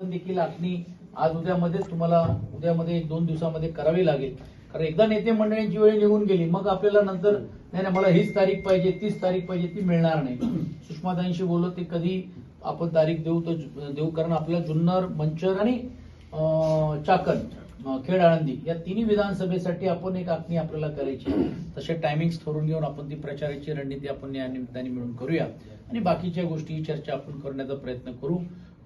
देखील आखणी आज उद्यामध्येच तुम्हाला उद्यामध्ये एक दोन दिवसामध्ये करावी लागेल. कारण एकदा नेते मंडळींची वेळ निघून गेली मग आपल्याला नंतर नाही नाही मला हीच तारीख पाहिजे तीच तारीख पाहिजे ती मिळणार नाही. सुषमाताईंशी बोललो ते कधी आपण तारीख देऊ तर देऊ कारण आपल्या जुन्नर मंचर आणि चाकण खेड आळंदी या तिन्ही विधानसभेसाठी आपण एक आखणी आपल्याला करायची तसे टायमिंग्स ठरवून घेऊन आपण ती प्रचाराची रणनीती आपण या निमित्ताने मिळून करूया. आणि बाकीच्या गोष्टी चर्चा आपण करण्याचा प्रयत्न करू.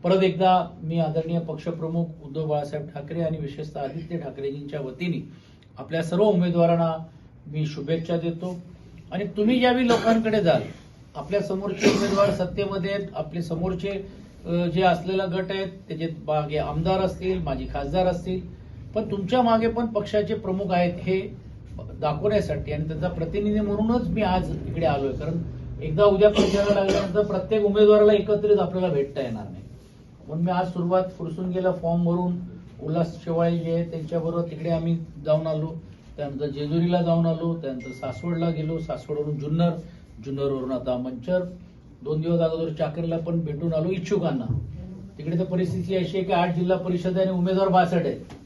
परत एकदा मी आदरणीय पक्षप्रमुख उद्धव बाळासाहेब ठाकरे आणि विशेषतः आदित्य ठाकरेजींच्या वतीने आपल्या सर्व उमेदवारांना मी शुभेच्छा देतो. आणि तुम्ही ज्यावेळी लोकांकडे जाल आपल्या समोरचे उमेदवार सत्तेमध्ये आहेत आपले समोरचे जे असलेला गट आहेत त्याचे मागे आमदार असतील माजी खासदार असतील पण तुमच्या मागे पण पक्षाचे प्रमुख आहेत हे दाखवण्यासाठी आणि त्याचा प्रतिनिधी म्हणूनच मी आज इकडे आलोय. कारण एकदा उद्या प्रचाराला लागल्यानंतर प्रत्येक उमेदवाराला एकत्रित आपल्याला भेटता येणार नाही. म्हणून मी आज सुरुवात फुरसून गेला फॉर्म भरून. उल्हास शेवाळे जे आहे त्यांच्याबरोबर तिकडे आम्ही जाऊन आलो. त्यानंतर जेजुरीला जाऊन आलो. त्यानंतर सासवडला गेलो. सासवडवरून जुन्नर जुन्नरवरून आता मंचर. दोन दिवस अगोदर चाकरीला पण भेटून आलो इच्छुकांना. तिकडे तर परिस्थिती अशी आहे की आठ जिल्हा परिषद आहे आणि उमेदवार बासट आहेत.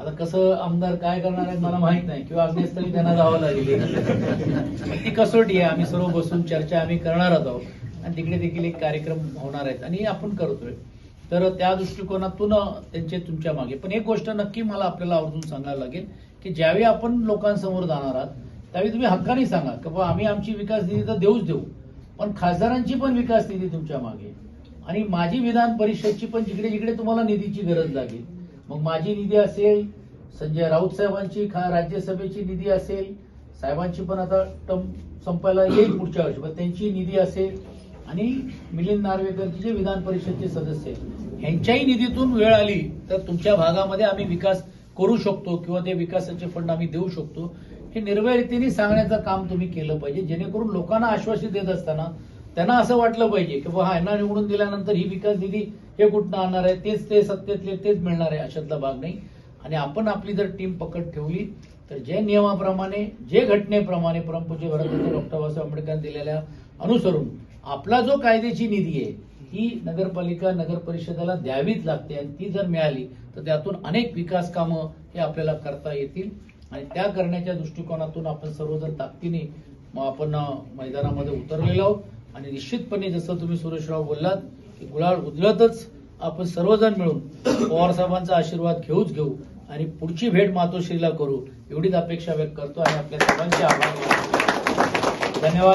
आता कसं आमदार काय करणार आहेत मला माहीत नाही. किंवा अग्नेस्थळी त्यांना जावं लागेल. ती कसोटी आहे. आम्ही सर्व बसून चर्चा आम्ही करणार आहोत. आणि तिकडे देखील एक कार्यक्रम होणार आहेत आणि आपण करतोय. तर त्या दृष्टिकोनातून त्यांचे तुमच्या मागे. पण एक गोष्ट नक्की मला आपल्याला आवर्जून सांगायला लागेल की ज्यावेळी आपण लोकांसमोर जाणार आहात त्यावेळी तुम्ही हक्काने सांगा की बाबा आम्ही आमची विकास निधी तर देऊच देऊ पण खासदारांची पण विकास निधी तुमच्या मागे. आणि माझी विधान परिषदची पण जिकडे जिकडे तुम्हाला निधीची गरज लागेल मग माझी निधी असेल संजय राऊत साहेबांची राज्यसभेची निधी असेल साहेबांची पण आता टर्म संपायला येईल पुढच्या वर्षी पण त्यांची निधी असेल आणि मिलिंद नार्वेकरचे जे विधान परिषदचे सदस्य यांच्याही ह्यांच्याही निधीतून वेळ आली तर तुमच्या भागामध्ये आम्ही विकास करू शकतो किंवा ते विकासाचे फंड आम्ही देऊ शकतो. हे निर्भय रीतीने सांगण्याचं काम तुम्ही केलं पाहिजे. जेणेकरून लोकांना आश्वासित देत असताना त्यांना असं वाटलं पाहिजे की बा यांना निवडून दिल्यानंतर ही विकास निधी हे कुठनं आणणार आहे? तेच ते सत्तेतले तेच मिळणार आहे अशातला भाग नाही. आणि आपण आपली जर टीम पकड ठेवली तर जे नियमाप्रमाणे जे घटनेप्रमाणे परमपूज्य भारतरत्न डॉक्टर बाबासाहेब आंबेडकरांनी दिलेल्या अनुसरून आपला जो कायद्याची निधी आहे ही नगरपालिका नगर परिषदेला द्यावीच लागते आणि ती जर मिळाली तर त्यातून अनेक विकास कामं हे आपल्याला करता येतील. आणि त्या करण्याच्या दृष्टिकोनातून आपण सर्वजण ताकदीने आपण मैदानामध्ये उतरलेलो आहोत. आणि निश्चितपणे जसं तुम्ही सुरेशराव बोललात की गुलाळ उजळतच आपण सर्वजण मिळून पवार साहेबांचा आशीर्वाद घेऊच घेऊ आणि पुढची भेट मातोश्रीला करू एवढीच अपेक्षा व्यक्त करतो आणि आपल्या सर्वांचे आभार धन्यवाद.